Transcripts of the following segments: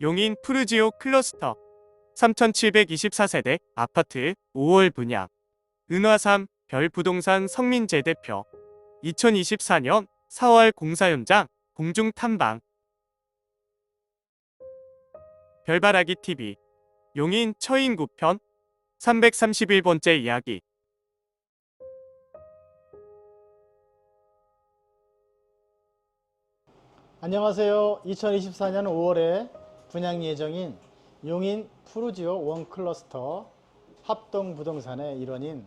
용인 푸르지오 클러스터 3724세대 아파트 5월 분양 은화삼 별부동산 성민재 대표 2024년 4월 공사 현장 공중 탐방 별바라기 TV 용인 처인구편 331번째 이야기 안녕하세요. 2024년 5월에 분양 예정인 용인 푸르지오 원 클러스터 합동 부동산의 일원인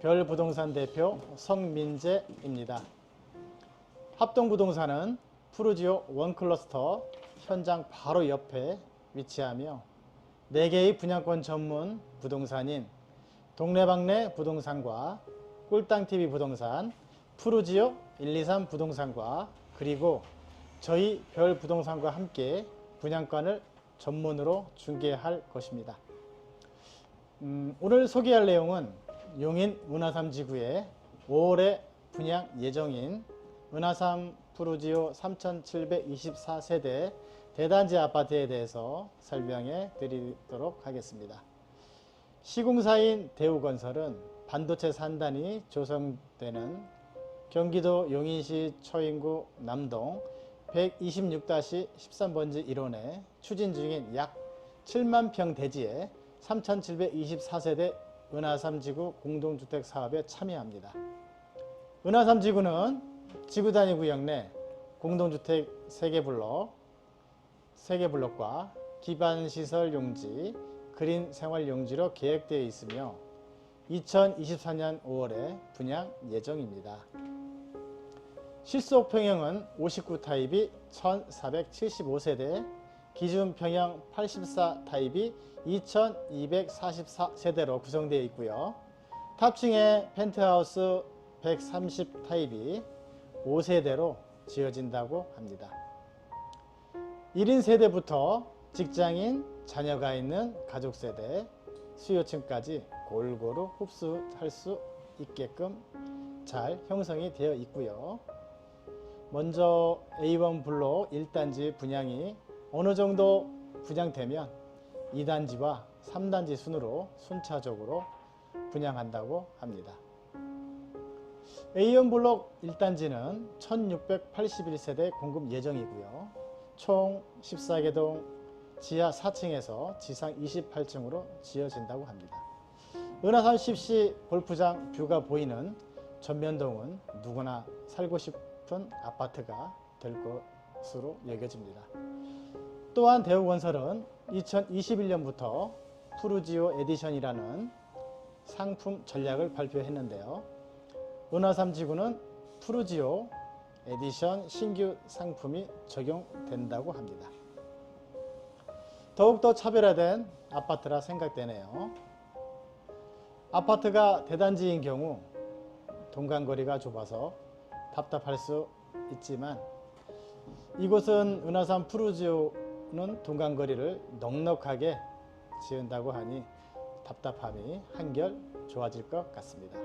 별 부동산 대표 성민재입니다. 합동 부동산은 푸르지오 원 클러스터 현장 바로 옆에 위치하며 4개의 분양권 전문 부동산인 동네방네 부동산과 꿀땅TV 부동산, 푸르지오 123 부동산과 그리고 저희 별 부동산과 함께 분양권을 전문으로 중개할 것입니다. 음, 오늘 소개할 내용은 용인 은하삼 지구의 5월에 분양 예정인 은하삼 푸르지오 3724세대 대단지 아파트에 대해서 설명해 드리도록 하겠습니다. 시공사인 대우건설은 반도체 산단이 조성되는 경기도 용인시 초인구 남동 126-13번지 1원에 추진 중인 약 7만 평 대지에 3,724세대 은하삼지구 공동주택 사업에 참여합니다. 은하삼지구는 지구 단위 구역 내 공동주택 3개 블록, 3개 블록과 기반 시설 용지, 그린 생활 용지로 계획되어 있으며 2024년 5월에 분양 예정입니다. 실속 평형은 59 타입이 1475세대, 기준 평형 84 타입이 2244세대로 구성되어 있고요. 탑층에 펜트하우스 130 타입이 5세대로 지어진다고 합니다. 1인 세대부터 직장인, 자녀가 있는 가족 세대, 수요층까지 골고루 흡수할 수 있게끔 잘 형성이 되어 있고요. 먼저 A1 블록 1단지 분양이 어느 정도 분양되면 2단지와 3단지 순으로 순차적으로 분양한다고 합니다. A1 블록 1단지는 1681세대 공급 예정이고요. 총 14개 동 지하 4층에서 지상 28층으로 지어진다고 합니다. 은하산 10시 골프장 뷰가 보이는 전면동은 누구나 살고 싶 은 아파트가 될 것으로 여겨집니다. 또한 대우건설은 2021년부터 푸르지오 에디션이라는 상품 전략을 발표했는데요. 은하삼 지구는 푸르지오 에디션 신규 상품이 적용된다고 합니다. 더욱더 차별화된 아파트라 생각되네요. 아파트가 대단지인 경우 동간거리가 좁아서 답답할 수 있지만 이곳은 은하산 푸르지오는 동간거리를 넉넉하게 지은다고 하니 답답함이 한결 좋아질 것 같습니다.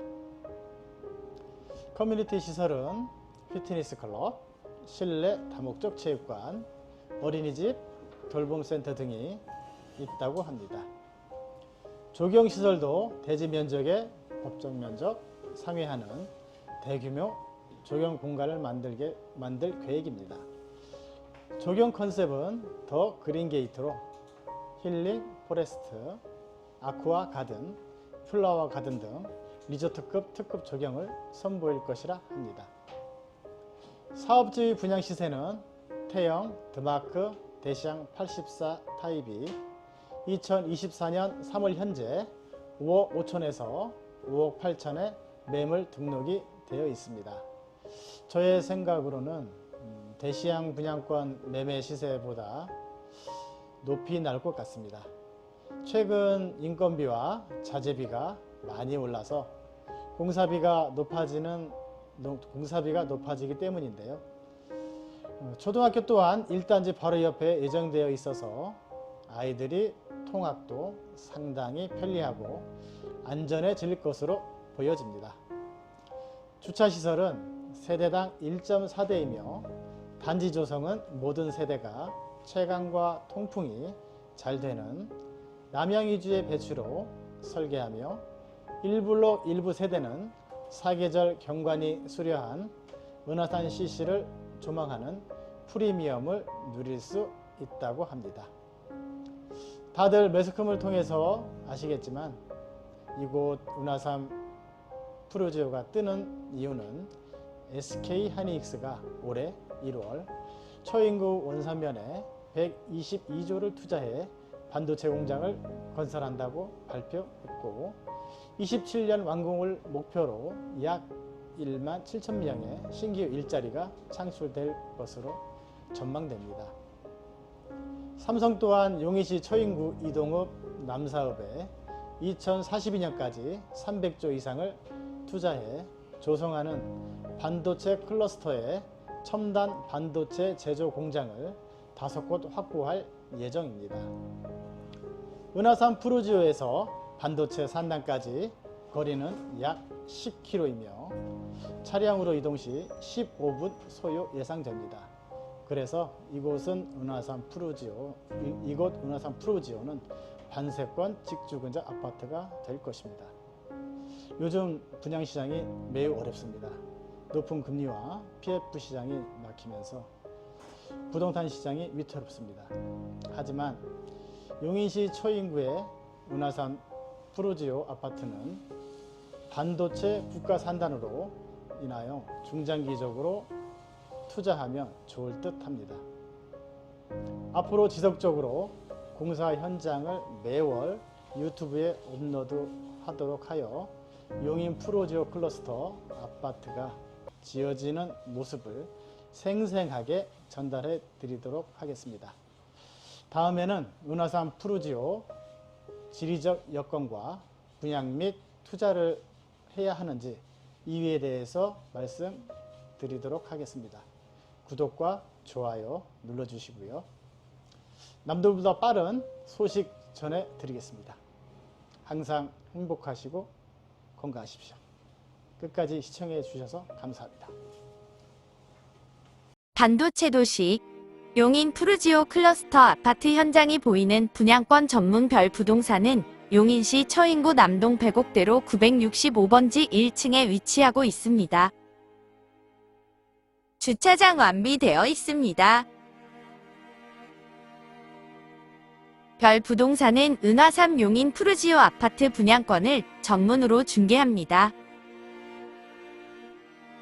커뮤니티 시설은 피트니스 클럽, 실내 다목적 체육관, 어린이집, 돌봄센터 등이 있다고 합니다. 조경 시설도 대지 면적의 법적 면적 상회하는 대규모 조경 공간을 만들게 만들 계획입니다. 조경 컨셉은 더 그린 게이트로 힐링 포레스트, 아쿠아 가든, 플라워 가든 등 리조트급 특급 조경을 선보일 것이라 합니다. 사업주의 분양 시세는 태영, 드마크, 대시양 84 타입이 2024년 3월 현재 5억 5천에서 5억 8천에 매물 등록이 되어 있습니다. 저의 생각으로는 음, 대시양 분양권 매매 시세보다 높이 날 것 같습니다. 최근 인건비와 자재비가 많이 올라서 공사비가 높아지는 공사비가 높아지기 때문인데요. 어, 초등학교 또한 1단지 바로 옆에 예정되어 있어서 아이들이 통학도 상당히 편리하고 안전해질 것으로 보여집니다. 주차 시설은 세대당 1.4대이며 단지 조성은 모든 세대가 채광과 통풍이 잘 되는 남양 위주의 배추로 설계하며 일불로 일부 세대는 사계절 경관이 수려한 은하산 CC를 조망하는 프리미엄을 누릴 수 있다고 합니다. 다들 매스컴을 통해서 아시겠지만 이곳 은하산 프로지오가 뜨는 이유는 SK 하이닉스가 올해 1월 초인구 원산면에 122조를 투자해 반도체 공장을 건설한다고 발표했고 27년 완공을 목표로 약 1만 7천 명의 신규 일자리가 창출될 것으로 전망됩니다. 삼성 또한 용인시 초인구 이동읍 남사읍에 2042년까지 300조 이상을 투자해 조성하는 반도체 클러스터의 첨단 반도체 제조 공장을 다섯 곳 확보할 예정입니다. 은하산 프로지오에서 반도체 산단까지 거리는 약 10km이며 차량으로 이동 시 15분 소요 예상됩니다. 그래서 이곳은 은하산 이, 이곳 은하산 프로지오는 반세권 직주근적 아파트가 될 것입니다. 요즘 분양 시장이 매우 어렵습니다. 높은 금리와 PF 시장이 막히면서 부동산 시장이 위태롭습니다. 하지만 용인시 초인구의 은하산 프로지오 아파트는 반도체 국가 산단으로 인하여 중장기적으로 투자하면 좋을 듯 합니다. 앞으로 지속적으로 공사 현장을 매월 유튜브에 업로드 하도록 하여 용인 프로지오 클러스터 아파트가 지어지는 모습을 생생하게 전달해 드리도록 하겠습니다. 다음에는 은하산 프로지오 지리적 여건과 분양 및 투자를 해야 하는지 이유에 대해서 말씀드리도록 하겠습니다. 구독과 좋아요 눌러주시고요. 남들보다 빠른 소식 전해드리겠습니다. 항상 행복하시고 건강하십시오. 끝까지 시청해 주셔서 감사합니다. 반도체 도시 용인 푸르지오 클러스터 아파트 현장이 보이는 분양권 전문 별 부동산은 용인시 처인구 남동 백옥대로 965번지 1층에 위치하고 있습니다. 주차장 완비되어 있습니다. 별 부동산은 은하삼 용인 푸르지오 아파트 분양권을 전문으로 중개합니다.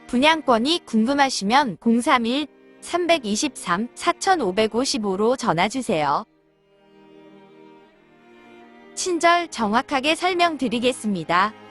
분양권이 궁금하시면 031 323 4555로 전화주세요. 친절 정확하게 설명드리겠습니다.